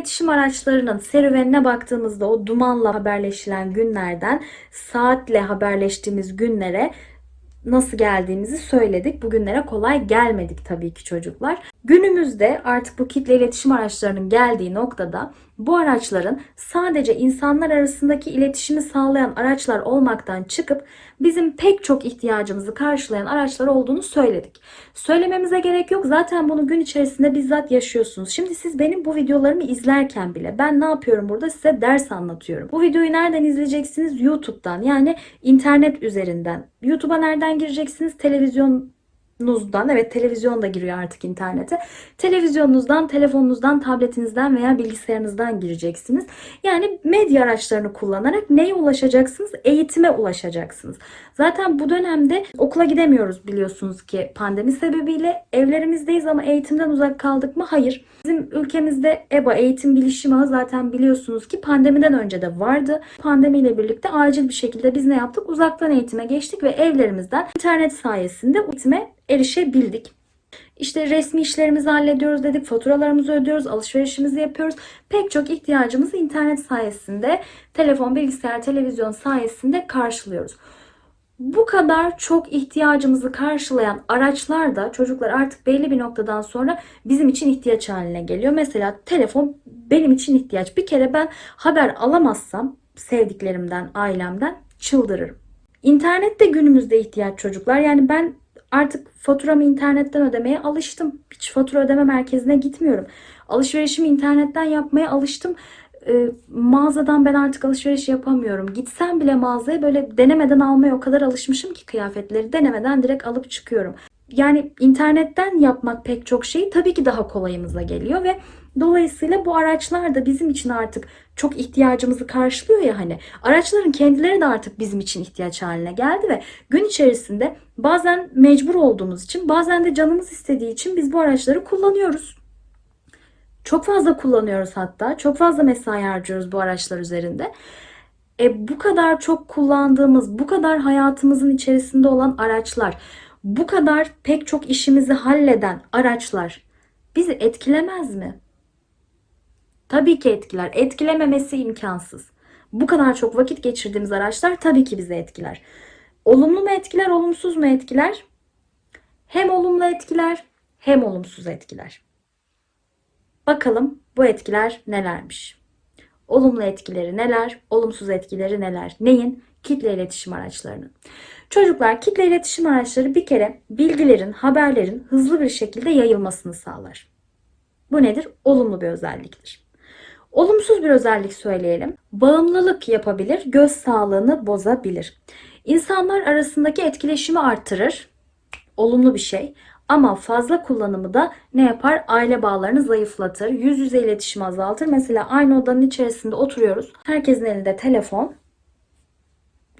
iletişim araçlarının serüvenine baktığımızda o dumanla haberleşilen günlerden saatle haberleştiğimiz günlere nasıl geldiğimizi söyledik. Bugünlere kolay gelmedik tabii ki çocuklar. Günümüzde artık bu kitle iletişim araçlarının geldiği noktada bu araçların sadece insanlar arasındaki iletişimi sağlayan araçlar olmaktan çıkıp bizim pek çok ihtiyacımızı karşılayan araçlar olduğunu söyledik. Söylememize gerek yok. Zaten bunu gün içerisinde bizzat yaşıyorsunuz. Şimdi siz benim bu videolarımı izlerken bile ben ne yapıyorum burada size ders anlatıyorum. Bu videoyu nereden izleyeceksiniz? YouTube'dan yani internet üzerinden. YouTube'a nereden gireceksiniz? Televizyon nuzdan evet televizyon da giriyor artık internete. Televizyonunuzdan, telefonunuzdan, tabletinizden veya bilgisayarınızdan gireceksiniz. Yani medya araçlarını kullanarak neye ulaşacaksınız? Eğitime ulaşacaksınız. Zaten bu dönemde okula gidemiyoruz biliyorsunuz ki pandemi sebebiyle evlerimizdeyiz ama eğitimden uzak kaldık mı? Hayır. Bizim ülkemizde EBA eğitim bilişim ağı zaten biliyorsunuz ki pandemiden önce de vardı. Pandemiyle birlikte acil bir şekilde biz ne yaptık? Uzaktan eğitime geçtik ve evlerimizden internet sayesinde eğitime erişebildik. İşte resmi işlerimizi hallediyoruz dedik, faturalarımızı ödüyoruz, alışverişimizi yapıyoruz. Pek çok ihtiyacımızı internet sayesinde, telefon, bilgisayar, televizyon sayesinde karşılıyoruz. Bu kadar çok ihtiyacımızı karşılayan araçlar da çocuklar artık belli bir noktadan sonra bizim için ihtiyaç haline geliyor. Mesela telefon benim için ihtiyaç. Bir kere ben haber alamazsam sevdiklerimden, ailemden çıldırırım. İnternet de günümüzde ihtiyaç çocuklar. Yani ben artık faturamı internetten ödemeye alıştım. Hiç fatura ödeme merkezine gitmiyorum. Alışverişimi internetten yapmaya alıştım. E, mağazadan ben artık alışveriş yapamıyorum. Gitsem bile mağazaya böyle denemeden almaya o kadar alışmışım ki kıyafetleri denemeden direkt alıp çıkıyorum. Yani internetten yapmak pek çok şey tabii ki daha kolayımıza geliyor ve dolayısıyla bu araçlar da bizim için artık çok ihtiyacımızı karşılıyor ya hani. Araçların kendileri de artık bizim için ihtiyaç haline geldi ve gün içerisinde bazen mecbur olduğumuz için bazen de canımız istediği için biz bu araçları kullanıyoruz. Çok fazla kullanıyoruz hatta. Çok fazla mesai harcıyoruz bu araçlar üzerinde. E, bu kadar çok kullandığımız, bu kadar hayatımızın içerisinde olan araçlar, bu kadar pek çok işimizi halleden araçlar bizi etkilemez mi? Tabii ki etkiler. Etkilememesi imkansız. Bu kadar çok vakit geçirdiğimiz araçlar tabii ki bizi etkiler. Olumlu mu etkiler, olumsuz mu etkiler? Hem olumlu etkiler, hem olumsuz etkiler. Bakalım bu etkiler nelermiş? Olumlu etkileri neler, olumsuz etkileri neler? Neyin? Kitle iletişim araçlarının. Çocuklar kitle iletişim araçları bir kere bilgilerin, haberlerin hızlı bir şekilde yayılmasını sağlar. Bu nedir? Olumlu bir özelliktir. Olumsuz bir özellik söyleyelim. Bağımlılık yapabilir, göz sağlığını bozabilir. İnsanlar arasındaki etkileşimi artırır. Olumlu bir şey. Ama fazla kullanımı da ne yapar? Aile bağlarını zayıflatır. Yüz yüze iletişimi azaltır. Mesela aynı odanın içerisinde oturuyoruz. Herkesin elinde telefon.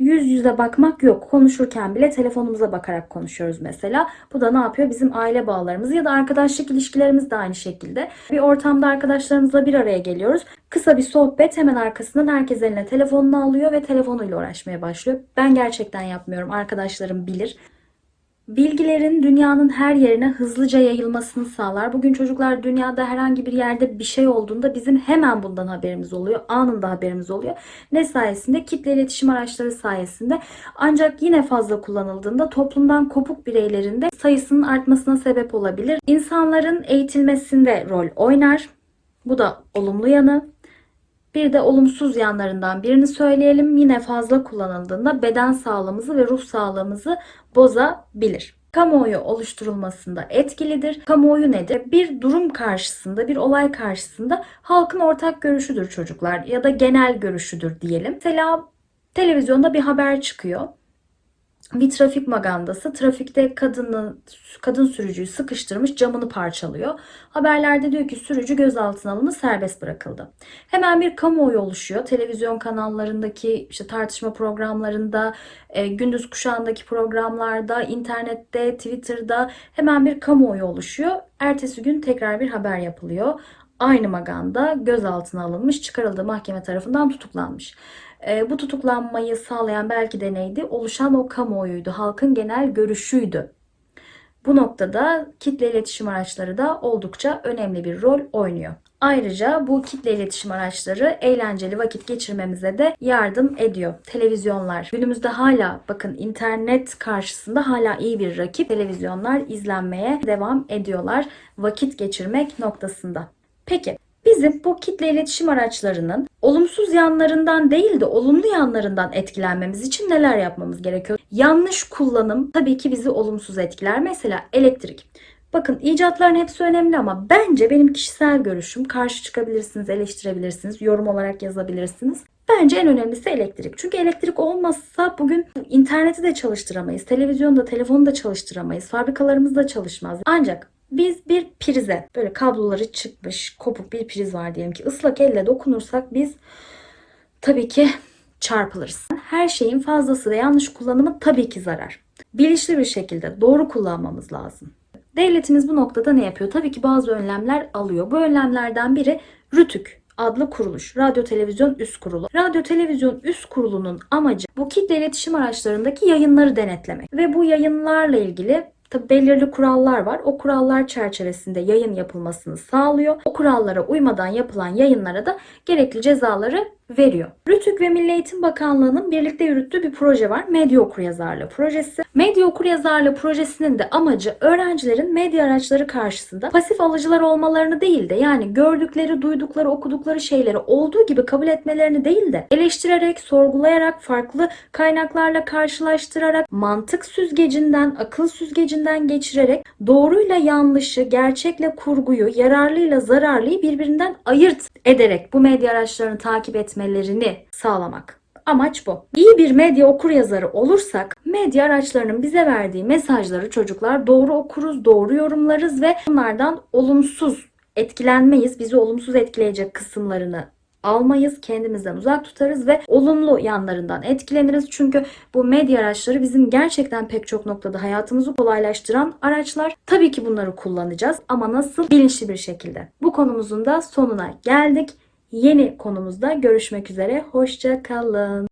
Yüz yüze bakmak yok. Konuşurken bile telefonumuza bakarak konuşuyoruz mesela. Bu da ne yapıyor? Bizim aile bağlarımız ya da arkadaşlık ilişkilerimiz de aynı şekilde. Bir ortamda arkadaşlarımızla bir araya geliyoruz. Kısa bir sohbet hemen arkasından herkes eline telefonunu alıyor ve telefonuyla uğraşmaya başlıyor. Ben gerçekten yapmıyorum. Arkadaşlarım bilir bilgilerin dünyanın her yerine hızlıca yayılmasını sağlar. Bugün çocuklar dünyada herhangi bir yerde bir şey olduğunda bizim hemen bundan haberimiz oluyor. Anında haberimiz oluyor. Ne sayesinde? Kitle iletişim araçları sayesinde. Ancak yine fazla kullanıldığında toplumdan kopuk bireylerin de sayısının artmasına sebep olabilir. İnsanların eğitilmesinde rol oynar. Bu da olumlu yanı. Bir de olumsuz yanlarından birini söyleyelim. Yine fazla kullanıldığında beden sağlığımızı ve ruh sağlığımızı bozabilir. Kamuoyu oluşturulmasında etkilidir. Kamuoyu nedir? Bir durum karşısında, bir olay karşısında halkın ortak görüşüdür çocuklar ya da genel görüşüdür diyelim. Mesela televizyonda bir haber çıkıyor bir trafik magandası trafikte kadını kadın sürücüyü sıkıştırmış camını parçalıyor. Haberlerde diyor ki sürücü gözaltına alındı serbest bırakıldı. Hemen bir kamuoyu oluşuyor. Televizyon kanallarındaki işte tartışma programlarında, e, gündüz kuşağındaki programlarda, internette, Twitter'da hemen bir kamuoyu oluşuyor. Ertesi gün tekrar bir haber yapılıyor. Aynı maganda gözaltına alınmış, çıkarıldığı mahkeme tarafından tutuklanmış. E, bu tutuklanmayı sağlayan belki de neydi? Oluşan o kamuoyuydu, halkın genel görüşüydü. Bu noktada kitle iletişim araçları da oldukça önemli bir rol oynuyor. Ayrıca bu kitle iletişim araçları eğlenceli vakit geçirmemize de yardım ediyor. Televizyonlar günümüzde hala bakın internet karşısında hala iyi bir rakip. Televizyonlar izlenmeye devam ediyorlar vakit geçirmek noktasında. Peki bizim bu kitle iletişim araçlarının olumsuz yanlarından değil de olumlu yanlarından etkilenmemiz için neler yapmamız gerekiyor? Yanlış kullanım tabii ki bizi olumsuz etkiler. Mesela elektrik. Bakın icatların hepsi önemli ama bence benim kişisel görüşüm karşı çıkabilirsiniz, eleştirebilirsiniz, yorum olarak yazabilirsiniz. Bence en önemlisi elektrik. Çünkü elektrik olmazsa bugün interneti de çalıştıramayız, televizyonu da, telefonu da çalıştıramayız, fabrikalarımız da çalışmaz. Ancak biz bir prize, böyle kabloları çıkmış, kopuk bir priz var diyelim ki ıslak elle dokunursak biz tabii ki çarpılırız. Her şeyin fazlası ve yanlış kullanımı tabii ki zarar. Bilinçli bir şekilde doğru kullanmamız lazım. Devletimiz bu noktada ne yapıyor? Tabii ki bazı önlemler alıyor. Bu önlemlerden biri RÜTÜK adlı kuruluş. Radyo Televizyon Üst Kurulu. Radyo Televizyon Üst Kurulu'nun amacı bu kitle iletişim araçlarındaki yayınları denetlemek. Ve bu yayınlarla ilgili Tabi belirli kurallar var. O kurallar çerçevesinde yayın yapılmasını sağlıyor. O kurallara uymadan yapılan yayınlara da gerekli cezaları veriyor. RÜTÜK ve Milli Eğitim Bakanlığı'nın birlikte yürüttüğü bir proje var. Medya okuryazarlığı projesi. Medya okuryazarlığı projesinin de amacı öğrencilerin medya araçları karşısında pasif alıcılar olmalarını değil de yani gördükleri, duydukları, okudukları şeyleri olduğu gibi kabul etmelerini değil de eleştirerek, sorgulayarak, farklı kaynaklarla karşılaştırarak, mantık süzgecinden, akıl süzgecinden geçirerek doğruyla yanlışı, gerçekle kurguyu, yararlıyla zararlıyı birbirinden ayırt ederek bu medya araçlarını takip etmelerini sağlamak. Amaç bu. İyi bir medya okur yazarı olursak medya araçlarının bize verdiği mesajları çocuklar doğru okuruz, doğru yorumlarız ve bunlardan olumsuz etkilenmeyiz. Bizi olumsuz etkileyecek kısımlarını almayız, kendimizden uzak tutarız ve olumlu yanlarından etkileniriz. Çünkü bu medya araçları bizim gerçekten pek çok noktada hayatımızı kolaylaştıran araçlar. Tabii ki bunları kullanacağız ama nasıl? Bilinçli bir şekilde. Bu konumuzun da sonuna geldik. Yeni konumuzda görüşmek üzere. Hoşça kalın.